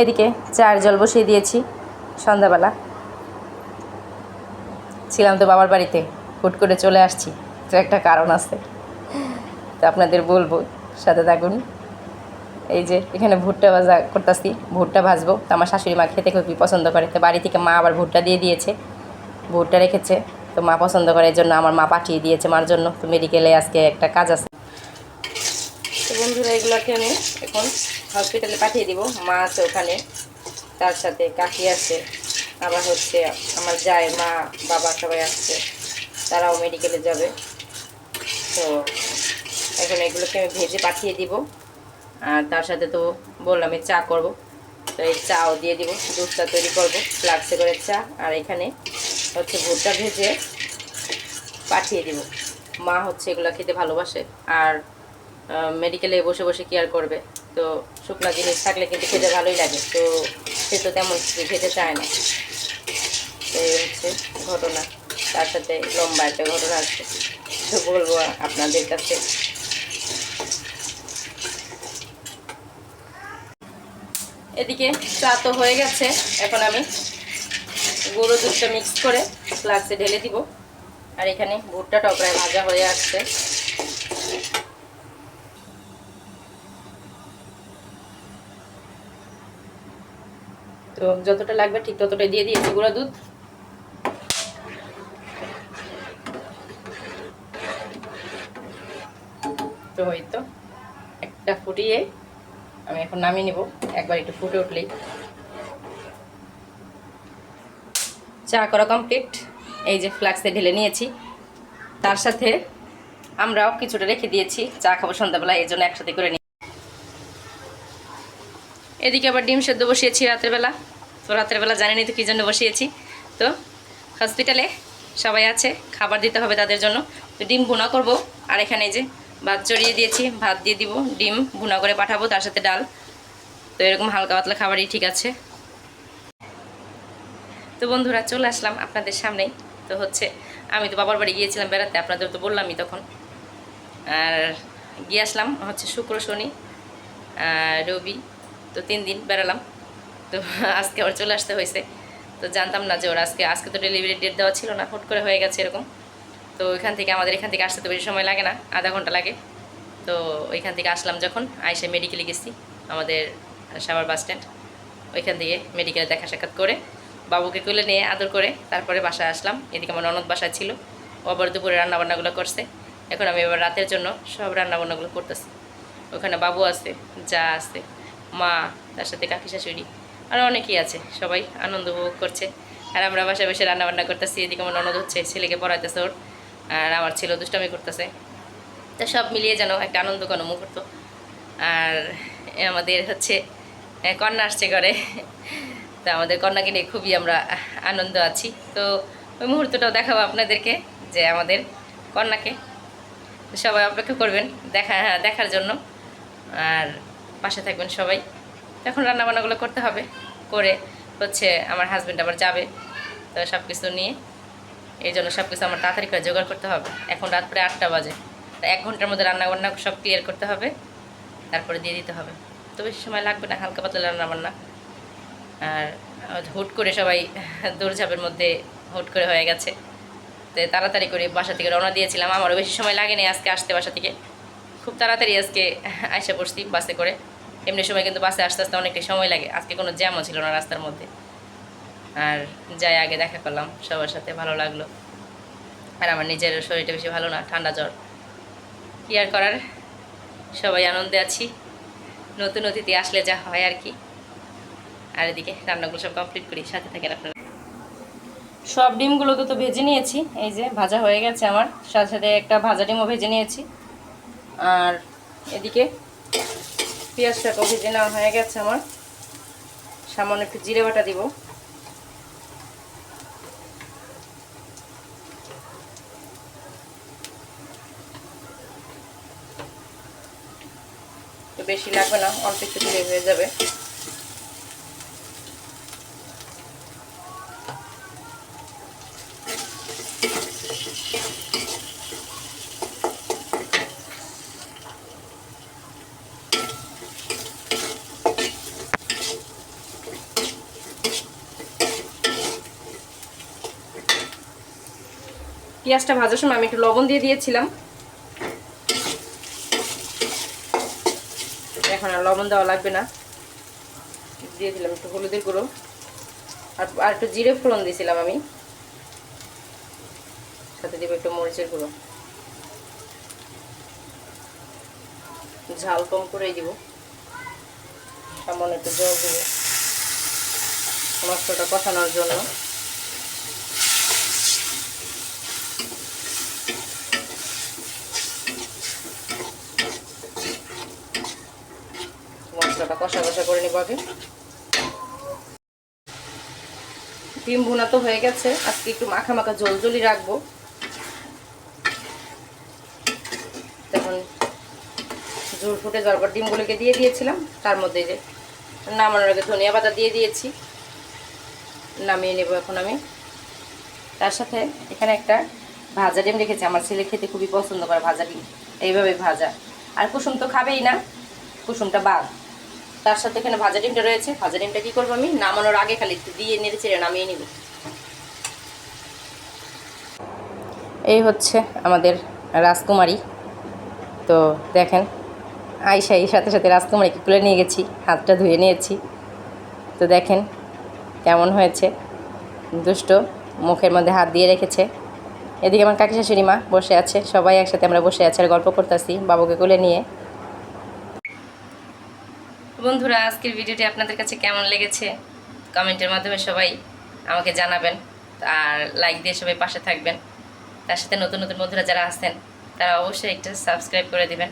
এদিকে চার জল বসিয়ে দিয়েছি, সন্ধ্যাবেলা। ছিলাম তো বাবার বাড়িতে, হুট করে চলে আসছি, তো একটা কারণ আছে। তো আপনাদের বলব, সাথে থাকুন। এই যে, এখানে ভুট্টা ভাজা করতেছি, ভুট্টা ভাজবো। তো আমার শাশুড়ি মা খেতে খুবই পছন্দ করে, তো বাড়ি থেকে মা আবার ভুট্টা দিয়ে দিয়েছে। ভুট্টা রেখেছে, তো মা পছন্দ করে, এর জন্য আমার মা পাঠিয়ে দিয়েছে মার জন্য। তো মেডিকেলে আজকে একটা কাজ আছে। বন্ধুরা, এগুলোকে আমি এখন হসপিটালে পাঠিয়ে দিব। মা আছে ওখানে, তার সাথে কাকি আছে, আবার হচ্ছে আমার যায় মা, বাবা সবাই আসছে, তারাও মেডিকেলে যাবে। তো এখন এগুলোকে আমি ভেজে পাঠিয়ে দিব। আর তার সাথে তো বললাম আমি চা করব। তো এই চাও দিয়ে দিব, দুধটা তৈরি করব ফ্লাক্সে করে চা। আর এখানে হচ্ছে ভুট্টা ভেজে পাঠিয়ে দিব। মা হচ্ছে এগুলো খেতে ভালোবাসে। আর মেডিকেলে বসে বসে কেয়ার করবে। তো শুকনো জিনিস থাকলে কিন্তু খেতে ভালোই লাগে। তো সে তো তেমন খেতে চায় না। এই হচ্ছে ঘটনা। তার সাথে লম্বা একটা ঘটনা আছে। তো বলব আপনাদের কাছে। এদিকে চা তো হয়ে গেছে। এখন আমি গুঁড়ো দুধটা মিক্স করে ফ্লাক্সে ঢেলে দিব। আর এখানে ভুট্টাটাও প্রায় ভাজা হয়ে আসছে। তো যতটা লাগবে ঠিক ততটাই দিয়ে দিয়েছি, গুঁড়া দুধ। তো ওই তো, একটা ফুটিয়ে আমি এখন নামিয়ে নিব, একবার একটু ফুটে উঠলেই। চা করা কমপ্লিট এই যে ফ্লাক্সে ঢেলে নিয়েছি। তার সাথে আমরাও কিছুটা রেখে দিয়েছি, চা খাব সন্ধ্যাবেলা এই জন্য একসাথে করে নিই এদিকে আবার ডিম সেদ্ধ বসিয়েছি রাতের বেলা। তো রাতের বেলা জানেনি তো কী জন্য বসিয়েছি। তো হসপিটালে সবাই আছে, খাবার দিতে হবে তাদের জন্য। তো ডিম ভুনা করব। আর এখানে যে ভাত চড়িয়ে দিয়েছি, ভাত দিয়ে দিব, ডিম ভুনা করে পাঠাবো, তার সাথে ডাল। তো এরকম হালকা পাতলা খাবারই ঠিক আছে। তো বন্ধুরা, চলে আসলাম আপনাদের সামনেই তো হচ্ছে, আমি তো বাবার বাড়ি গিয়েছিলাম বেড়াতে, আপনাদের তো বললামই তখন। আর গিয়ে আসলাম হচ্ছে শুক্র, শনি রবি। তো তিন দিন বেড়ালাম। তো আজকে আবার চলে আসতে হয়েছে। তো জানতাম না যে ওর আজকে আজকে তো ডেলিভারি ডেট দেওয়া ছিল না, হুট করে হয়ে গেছে এরকম। তো ওইখান থেকে, আমাদের এখান থেকে আসতে তো বেশি সময় লাগে না, আধা ঘণ্টা লাগে। তো ওইখান থেকে আসলাম যখন আইসে মেডিকেলে গেছি, আমাদের সাভার বাস স্ট্যান্ড। ওইখান থেকে মেডিকেলে দেখা সাক্ষাৎ করে, বাবুকে কোলে নিয়ে আদর করে, তারপরে বাসায় আসলাম। এদিকে আমার ননদ বাসায় ছিল, ও আবার দুপুরে রান্নাবান্নাগুলো করছে। এখন আমি এবার রাতের জন্য সব রান্নাবান্নাগুলো করতেছি। ওখানে বাবু আছে, যা আছে মা তার সাথে কাকি শাশুড়ি আরও অনেকেই আছে সবাই আনন্দ উপভোগ করছে। আর আমরা বাসায় বসে রান্নাবান্না করতেছি এদিকে আমার ননদ হচ্ছে ছেলেকে পড়াইতেছে ওর আর আমার ছেলে দুষ্টামি করতেছে। তা সব মিলিয়ে যেন একটা আনন্দ মুহূর্ত আর আমাদের হচ্ছে কন্যা আসছে ঘরে। তো আমাদের কন্যাকে নিয়ে খুবই আমরা আনন্দ আছি। তো ওই মুহূর্তটাও দেখাবো আপনাদেরকে যে আমাদের কন্যাকে। সবাই অপেক্ষা করবেন দেখা হ্যাঁ, দেখার জন্য। আর পাশে থাকবেন সবাই। এখন রান্নাবান্নাগুলো করতে হবে, করে হচ্ছে আমার হাজব্যান্ড আবার যাবে। তো সব কিছু নিয়ে, এই জন্য সব কিছু আমার তাড়াতাড়ি করে জোগাড় করতে হবে। এখন রাত প্রায় আটটা বাজে। এক ঘণ্টার মধ্যে রান্নাবান্না সব ক্লিয়ার করতে হবে, তারপরে দিয়ে দিতে হবে। তো বেশি সময় লাগবে না, হালকা পাতলা রান্নাবান্না। আর হুট করে সবাই দৌড়ঝাঁপের মধ্যে হুট করে হয়ে গেছে। তো তাড়াতাড়ি করে বাসা থেকে রওনা দিয়েছিলাম, আমারও বেশি সময় লাগেনি আজকে আসতে বাসা থেকে। খুব তাড়াতাড়ি আজকে আইসা পড়ছি বাসে করে। এমনি সময় কিন্তু বাসে আসতে আসতে অনেকটাই সময় লাগে। আজকে কোনো জ্যামও ছিল না রাস্তার মধ্যে। আর যাই, আগে দেখা করলাম। সবার সাথে ভালো লাগল। আর আমার নিজের শরীরটা বেশি ভালো না, ঠান্ডা জ্বর। কি আর করার? সবাই আনন্দে আছি। নতুন অতিথি আসলে যা হয় আর কি। আর এদিকে রান্নাগুলো সব কমপ্লিট করি, সাথে থাকেন আপনারা। সব ডিমগুলো তো তো ভেজে নিয়েছি। এই যে ভাজা হয়ে গেছে আমার। সাথে সাথে একটা ভাজা ডিমও ভেজে নিয়েছি। আর এদিকে পেঁয়াজটাকেও ভেজে নেওয়া হয়ে গেছে আমার। সামান্য একটু জিরে বাটা দিব। বেশি লাগবে না, অল্প একটু দিলে হয়ে যাবে। পেঁয়াজটা ভাজার সময় আমি একটু লবণ দিয়ে দিয়েছিলাম। এখন আর লবণ দেওয়া লাগবে না। দিয়ে দিলাম একটু হলুদের গুঁড়ো। আর আর একটু জিরে ফোড়ন দিয়েছিলাম আমি। সাথে দেবো একটু মরিচের গুঁড়ো। ঝাল কম করেই দিব। সামান্য একটু জল দেবো। মশলাটা কষানোর জন্য। মশলাটা কষা কষা করে নিব আগে। ডিম ভুনা তো হয়ে গেছে, আজকে একটু মাখা মাখা জল জলি রাখব। তখন ঝোল ফুটে যাওয়ার পর ডিমগুলোকে দিয়ে দিয়েছিলাম, তার মধ্যে যে নামানোর আগে ধনিয়া পাতা দিয়ে দিয়েছি। নামিয়ে নেব এখন আমি। তার সাথে এখানে একটা ভাজা ডিম রেখেছি, আমার ছেলে খেতে খুবই পছন্দ করে ভাজা ডিম, এইভাবে ভাজা। আর কুসুম তো খাবেই না, কুসুমটা বাদ। তার সাথে এখানে ভাজা ডিমটা রয়েছে। ভাজা ডিমটা কী করব আমি? নামানোর আগে খালি একটু দিয়ে নেড়ে চেড়ে নামিয়ে নিব। এই হচ্ছে আমাদের রাজকুমারী। তো দেখেন আইসা এই সাথে সাথে রাজকুমারীকে তুলে নিয়ে গেছি, হাতটা ধুয়ে নিয়েছি। তো দেখেন কেমন হয়েছে। দুষ্ট মুখের মধ্যে হাত দিয়ে রেখেছে। এদিকে আমার কাকি শাশুড়ি মা বসে আছে। সবাই একসাথে আমরা বসে আছি আর গল্প করতেছি বাবুকে কোলে নিয়ে। বন্ধুরা, আজকের ভিডিওটি আপনাদের কাছে কেমন লেগেছে? কমেন্টের মাধ্যমে সবাই আমাকে জানাবেন আর লাইক দিয়ে সবাই পাশে থাকবেন। তার সাথে নতুন নতুন বন্ধুরা যারা আসতেন তারা অবশ্যই একটা সাবস্ক্রাইব করে দিবেন।